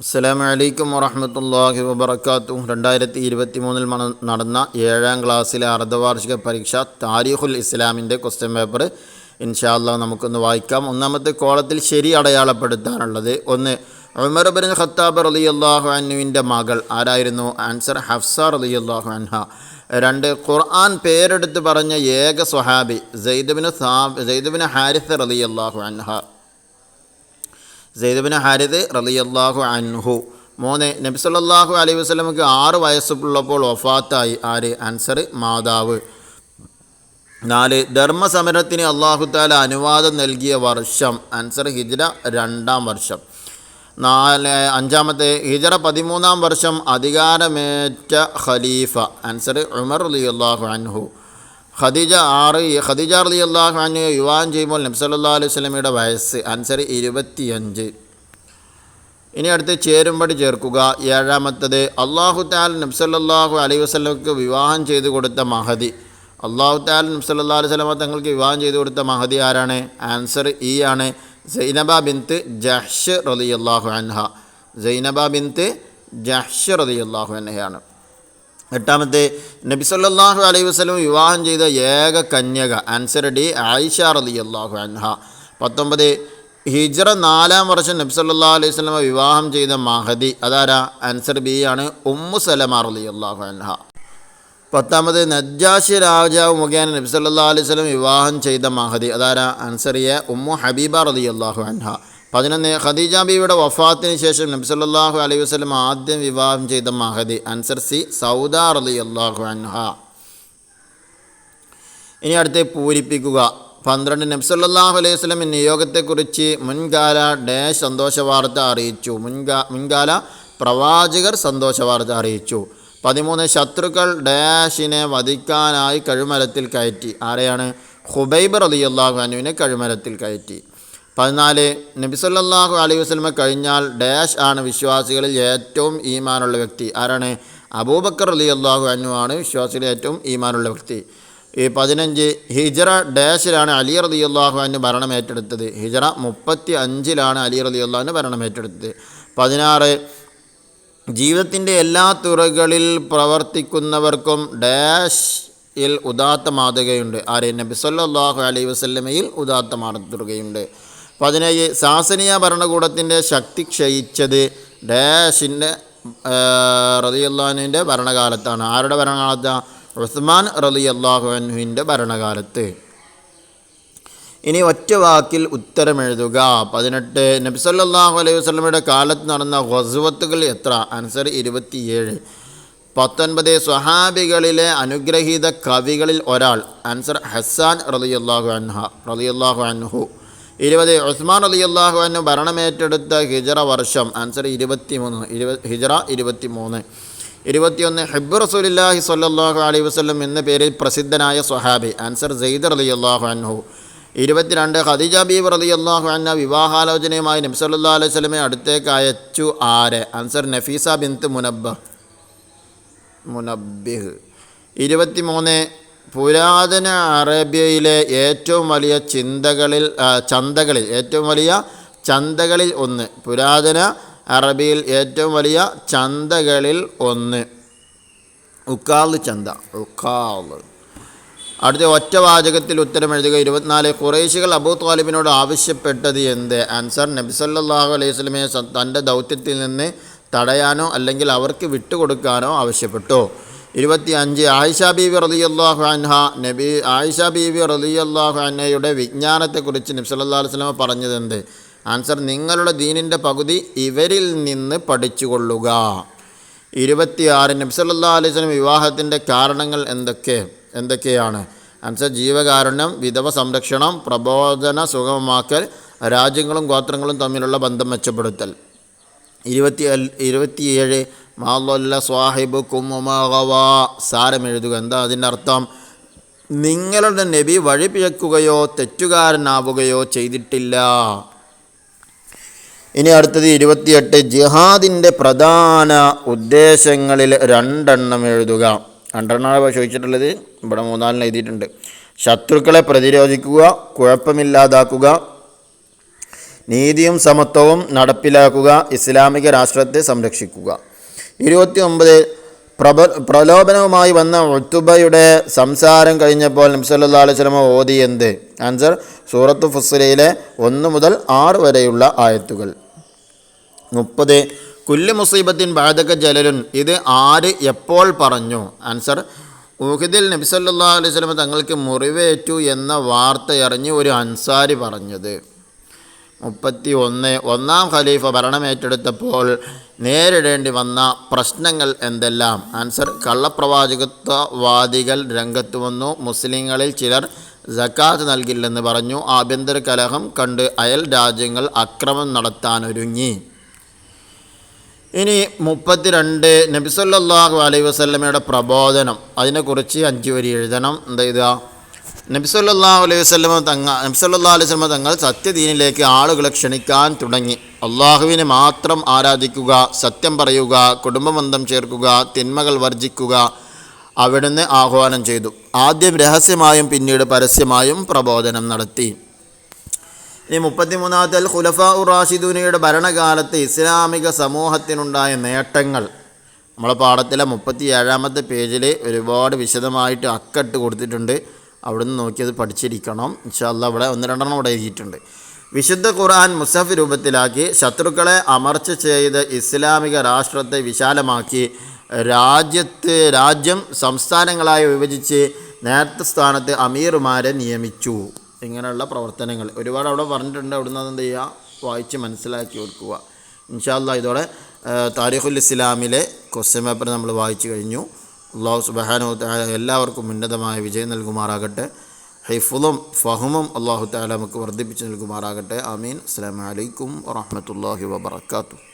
അസ്സലാമു അലൈക്കും വറഹമത്തല്ലാഹി വബർക്കാത്തു രണ്ടായിരത്തി ഇരുപത്തി മൂന്നിൽ നടന്ന ഏഴാം ക്ലാസ്സിലെ അർദ്ധവാർഷിക പരീക്ഷ താരിഖുൽ ഇസ്ലാമിന്റെ ക്വസ്റ്റ്യൻ പേപ്പർ ഇൻഷാല്ല നമുക്കൊന്ന് വായിക്കാം. ഒന്നാമത്തെ കോളത്തിൽ ശരി അടയാളപ്പെടുത്താനുള്ളത് ഒന്ന് ഉമർ ബിൻ ഖത്താബ് റലി അള്ളാഹു അനുവിന്റെ മകൾ ആരായിരുന്നു? ആൻസർ ഹഫ്സ റലി അള്ളാഹു അൻഹ. രണ്ട് ഖുർആൻ പേരെടുത്ത് പറഞ്ഞ ഏക സ്വഹാബി ജെയ്ദബിന് സാബ് ജെയ്ദബിന് ഹാരിസ് റലി അള്ളാഹു അൻഹ. സെയ്ദബിന് ഹാരിദ് റലിയല്ലാഹു അൻഹു. മൂന്ന് നബിസല്ലാഹു അലൈഹി വസ്ലമക്ക് ആറ് വയസ്സുള്ളപ്പോൾ വഫാത്തായി. ആര്? അൻസർ മാതാവ്. നാല് ധർമ്മസമരത്തിന് അള്ളാഹു താല അനുവാദം നൽകിയ വർഷം. അൻസർ ഹിജ്ര രണ്ടാം വർഷം. നാല് അഞ്ചാമത്തെ ഹിജറ പതിമൂന്നാം വർഷം അധികാരമേറ്റ ഖലീഫ. അൻസർ ഉമർ അലി അള്ളാഹു അൻഹു. ഖദീജ ആറ് ഖദീജ അലി അള്ളാഹു അൻഹു വിവാഹം ചെയ്യുമ്പോൾ നബ്സല്ലാ അലൈഹി സ്വലമിയുടെ വയസ്സ് ആൻസർ ഇരുപത്തിയഞ്ച്. ഇനി അടുത്ത് ചേരുമ്പടി ചേർക്കുക. ഏഴാമത്തത് അള്ളാഹു താൽ നബ്സല്ലാഹു അലൈഹി വസ്ലമക്ക് വിവാഹം ചെയ്തു കൊടുത്ത മഹദി. അള്ളാഹു താൽ നബ്സല്ലാ അലൈഹി സ്വലമ തങ്ങൾക്ക് വിവാഹം ചെയ്തു കൊടുത്ത മഹദി ആരാണ്? ആൻസർ ഇ ആണ്. സൈനബ ബിന്ത് ജഹ്ഷ് റലി അള്ളാഹു അൻഹ. സൈനബ ബിന്ത് ജഹ്ഷ് റലി അള്ളാഹു അൻഹയാണ്. എട്ടാമത്തെ നബി സല്ലാഹു അലൈഹി വസല്ലം വിവാഹം ചെയ്ത ഏക കന്യക ആൻസർ ഡി ആയിഷ റലി അള്ളാഹു അൻഹ. പത്തൊമ്പത് ഹിജ്റ നാലാം വർഷം നബി സല്ലാ അലൈഹി സ്വലമ വിവാഹം ചെയ്ത മഹദി അതാരാ? ആൻസർ ബി ആണ് ഉമ്മു സലമ റലി അള്ളാഹു അൻഹ. പത്താമത് നജ്ജാഷി രാജാവ് മുഖേന നബി സല്ലാ അലൈഹി വസല്ലം വിവാഹം ചെയ്ത മഹദി അതാരാ? എ ഉമ്മു ഹബീബ റലി അള്ളാഹു അൻഹ. പതിനൊന്ന് ഖദീജ ബീവിയുടെ വഫാത്തിന് ശേഷം നബി സല്ലല്ലാഹു അലൈഹി വസല്ലം ആദ്യം വിവാഹം ചെയ്ത മഹദി അൻസർ സി സൗദ അലി അള്ളാഹു അൻഹ. ഇനി അടുത്ത് പൂരിപ്പിക്കുക. പന്ത്രണ്ട് നബ്സല്ലാഹു അലൈഹി വസ്ലം നിയോഗത്തെക്കുറിച്ച് മുൻകാല ഡാഷ് സന്തോഷ വാർത്ത അറിയിച്ചു. മുൻകാ മുൻകാല പ്രവാചകർ സന്തോഷ വാർത്ത അറിയിച്ചു. പതിമൂന്ന് ശത്രുക്കൾ ഡാഷിനെ വധിക്കാനായി കഴുമരത്തിൽ കയറ്റി. ആരെയാണ്? ഹുബൈബർ അലി അള്ളാഹു അനുവിനെ കഴുമരത്തിൽ കയറ്റി. പതിനാല് നബിസല്ലാഹു അലൈഹി വസ്ലമ കഴിഞ്ഞാൽ ഡാഷ് ആണ് വിശ്വാസികളിൽ ഏറ്റവും ഈമാനുള്ള വ്യക്തി. ആരാണ്? അബൂബക്കർ അലി അള്ളാഹു അനു ആണ് വിശ്വാസികളിൽ ഏറ്റവും ഈമാനുള്ള വ്യക്തി. ഈ പതിനഞ്ച് ഹിജറ ഡാഷിലാണ് അലി റലി അള്ളാഹു അനു ഭരണം ഏറ്റെടുത്തത്. ഹിജറ മുപ്പത്തി അഞ്ചിലാണ് അലി റലി അള്ളാഹുവിന് ഭരണം ഏറ്റെടുത്തത്. പതിനാറ് ജീവിതത്തിന്റെ എല്ലാ തുറകളിൽ പ്രവർത്തിക്കുന്നവർക്കും ഡാഷ് ിൽ ഉദാത്ത മാതൃകയുണ്ട് ആരെ? നബി സല്ലല്ലാഹു അലൈഹി വസല്ലമയിൽ ഉദാത്ത മാതൃകയുണ്ട് പതിനേഴ് സാസനീയ ഭരണകൂടത്തിന്റെ ശക്തി ക്ഷയിച്ചത് ഡാഷിന്റെ റതിയല്ലാഹുവിന്റെ ഭരണകാലത്താണ്. ആരുടെ ഭരണകാലത്താണ് ഉസ്മാൻ റലി അള്ളാഹുവിന്റെ ഭരണകാലത്ത്. ഇനി ഒറ്റ വാക്കിൽ ഉത്തരമെഴുതുക. പതിനെട്ട് നബ്സല്ലാഹു അലൈഹി വസ്ലമയുടെ കാലത്ത് നടന്ന ഹൊസുവത്തുകൾ എത്ര? ആൻസർ ഇരുപത്തിയേഴ്. പത്തൊൻപത് സ്വഹാബികളിലെ അനുഗ്രഹീത കവികളിൽ ഒരാൾ. ആൻസർ ഹസാൻ റലിയല്ലാഹു അൻഹ റലിയല്ലാഹു അൻഹു. ഇരുപത് ഉസ്മാൻ അലി അള്ളാഹു അൻഹു ഭരണമേറ്റെടുത്ത ഹിജറ വർഷം ആൻസർ ഇരുപത്തി മൂന്ന് ഇരുപത് ഹിജറ ഇരുപത്തി മൂന്ന് ഇരുപത്തിയൊന്ന് ഹിബ് റസൂലില്ലാഹി സ്വല്ലല്ലാഹു അലൈഹി വസ്ലം എന്ന പേരിൽ പ്രസിദ്ധനായ സ്വഹാബി ആൻസർ സെയ്ദ് അള്ളാഹു അൻഹു. ഇരുപത്തിരണ്ട് ഖദീജ ബീബ് അലി അള്ളാഹു അന്ന വിവാഹാലോചനയുമായി നബ്സല്ലാ അലൈഹി സ്വലമെ അടുത്തേക്ക് അയച്ചു ആര്? Answer Nafisa bint Munabba Munabbih. ഇരുപത്തിമൂന്ന് പുരാതന അറേബ്യയിലെ ഏറ്റവും വലിയ ചിന്തകളിൽ ചന്തകളിൽ ഏറ്റവും വലിയ ചന്തകളിൽ ഒന്ന്. പുരാതന അറബിയിൽ ഏറ്റവും വലിയ ചന്തകളിൽ ഒന്ന്. ഉക്കാൽ ചന്ത. ഉക്കാൽ. അടുത്ത ഒറ്റ വാചകത്തിൽ ഉത്തരം എഴുതുക. ഇരുപത്തിനാല് കുറേശികൾ അബൂ താലിബിനോട് ആവശ്യപ്പെട്ടത് എന്ത്? ആൻസർ നബിസല്ലാഹു അലൈഹി സ്വലമയെ തന്റെ ദൗത്യത്തിൽ നിന്ന് തടയാനോ അല്ലെങ്കിൽ അവർക്ക് വിട്ടുകൊടുക്കാനോ ആവശ്യപ്പെട്ടു. ഇരുപത്തി അഞ്ച് ആയിഷ ബീവി റലിയല്ലാഹു അൻഹ. നബി ആയിഷ ബീവി റലിയല്ലാഹു അൻഹയുടെ വിജ്ഞാനത്തെക്കുറിച്ച് നബ്സല്ലാ സ്വലമ പറഞ്ഞതെന്ത്? ആൻസർ നിങ്ങളുടെ ദീനിന്റെ പകുതി ഇവരിൽ നിന്ന് പഠിച്ചുകൊള്ളുക. ഇരുപത്തിയാറ് നബ്സല്ലാ അലൈഹി സ്വലം വിവാഹത്തിന്റെ കാരണങ്ങൾ എന്തൊക്കെ? എന്തൊക്കെയാണ്? ആൻസർ ജീവകാരുണ്യം വിധവ സംരക്ഷണം പ്രബോധന സുഗമമാക്കൽ രാജ്യങ്ങളും ഗോത്രങ്ങളും തമ്മിലുള്ള ബന്ധം മെച്ചപ്പെടുത്തൽ. ഇരുപത്തി ഇരുപത്തിയേഴ് മാല്ല സ്വാഹിബ് കുമ്മവ സാരമെഴുതുക എന്താ അതിന്റെ അർത്ഥം? നിങ്ങളുടെ നബി വഴി പിഴക്കുകയോ തെറ്റുകാരനാവുകയോ ചെയ്തിട്ടില്ല. ഇനി അടുത്തത് ഇരുപത്തിയെട്ട്. ജിഹാദിന്റെ പ്രധാന ഉദ്ദേശങ്ങളിൽ രണ്ടെണ്ണം എഴുതുക. രണ്ടെണ്ണമാണ് ചോദിച്ചിട്ടുള്ളത്. ഇവിടെ മൂന്നാലിന് എഴുതിയിട്ടുണ്ട്. ശത്രുക്കളെ പ്രതിരോധിക്കുക കുഴപ്പമില്ലാതാക്കുക നീതിയും സമത്വവും നടപ്പിലാക്കുക ഇസ്ലാമിക രാഷ്ട്രത്തെ സംരക്ഷിക്കുക. ഇരുപത്തി ഒമ്പത് പ്രബ പ്രലോഭനവുമായി വന്ന ഒത്തുബയുടെ സംസാരം കഴിഞ്ഞപ്പോൾ നബ്സല്ലാ സ്വലമ ഓതി എന്ത്? ആൻസർ സൂറത്ത് ഫുസ്ലയിലെ ഒന്ന് മുതൽ ആറ് വരെയുള്ള ആയത്തുകൾ. മുപ്പത് കുല്ല് മുസീബത്തിൻ ബാധക ജലലുൻ ഇത് ആര് എപ്പോൾ പറഞ്ഞു? ആൻസർ ഊഹിദിൽ നബിസല്ലാ അലൈഹി സ്വലമ തങ്ങൾക്ക് മുറിവേറ്റു എന്ന വാർത്തയറിഞ്ഞ് ഒരു അൻസാരി പറഞ്ഞത്. മുപ്പത്തി ഒന്ന് ഒന്നാം ഖലീഫ ഭരണമേറ്റെടുത്തപ്പോൾ നേരിടേണ്ടി വന്ന പ്രശ്നങ്ങൾ എന്തെല്ലാം? ആൻസർ കള്ളപ്രവാചകത്വവാദികൾ രംഗത്ത് വന്നു. മുസ്ലിങ്ങളിൽ ചിലർ ജക്കാത്ത് നൽകില്ലെന്ന് പറഞ്ഞു. ആഭ്യന്തര കലഹം കണ്ട് അയൽ രാജ്യങ്ങൾ അക്രമം നടത്താനൊരുങ്ങി ഇനി മുപ്പത്തിരണ്ട് നബിസല്ലാഹു അലൈഹി വസ്ലമയുടെ പ്രബോധനം. അതിനെക്കുറിച്ച് അഞ്ച് വരി എഴുതണം. എന്താ നബിസല്ലാ അലൈഹി വസ്ലമ തങ്ങ നബിസല്ലാ അലൈഹി വസ്ലമ തങ്ങൾ സത്യദീനിലേക്ക് ആളുകളെ ക്ഷണിക്കാൻ തുടങ്ങി. അള്ളാഹുവിനെ മാത്രം ആരാധിക്കുക സത്യം പറയുക കുടുംബബന്ധം ചേർക്കുക തിന്മകൾ വർജിക്കുക അവിടുന്ന് ആഹ്വാനം ചെയ്തു. ആദ്യം രഹസ്യമായും പിന്നീട് പരസ്യമായും പ്രബോധനം നടത്തി. ഇനി മുപ്പത്തിമൂന്നാമത്തെ ഖുലഫ ഉർ റാഷിദൂനയുടെ ഭരണകാലത്ത് ഇസ്ലാമിക സമൂഹത്തിനുണ്ടായ നേട്ടങ്ങൾ. നമ്മളെ പാഠത്തിലെ മുപ്പത്തി ഏഴാമത്തെ പേജിൽ ഒരുപാട് വിശദമായിട്ട് അക്കട്ട് കൊടുത്തിട്ടുണ്ട്. അവിടെ നിന്ന് നോക്കിയത് പഠിച്ചിരിക്കണം. ഇൻഷാല്ല അവിടെ ഒന്ന് രണ്ടെണ്ണം അവിടെ എഴുതിയിട്ടുണ്ട്. വിശുദ്ധ ഖുർആൻ മുസഫ് രൂപത്തിലാക്കി ശത്രുക്കളെ അമർച്ച ചെയ്ത് ഇസ്ലാമിക രാഷ്ട്രത്തെ വിശാലമാക്കി രാജ്യത്ത് രാജ്യം സംസ്ഥാനങ്ങളായി വിഭജിച്ച് നേരത്തെ സ്ഥാനത്ത് അമീർമാരെ നിയമിച്ചു. ഇങ്ങനെയുള്ള പ്രവർത്തനങ്ങൾ. ഒരുപാട് അവിടെ പറഞ്ഞിട്ടുണ്ട്. അവിടുന്ന് അതെന്ത് ചെയ്യുക? വായിച്ച് മനസ്സിലാക്കി കൊടുക്കുക ഇൻഷാല്ല ഇതോടെ താരിഖുൽ ഇസ്ലാമിലെ ക്വസ്റ്റ്യൻ പേപ്പർ നമ്മൾ വായിച്ചു കഴിഞ്ഞു. അള്ളാഹു സുബാനോ എല്ലാവർക്കും ഉന്നതമായ വിജയം നൽകുമാറാകട്ടെ. ഹൈഫുലും ഫഹുമും അള്ളാഹു താല നമുക്ക് വർദ്ധിപ്പിച്ച് നൽകുമാറാകട്ടെ. ആമീൻ. അസ്സാം വലൈക്കും വാഹമത്തല്ലാഹി വാബർക്കാത്തു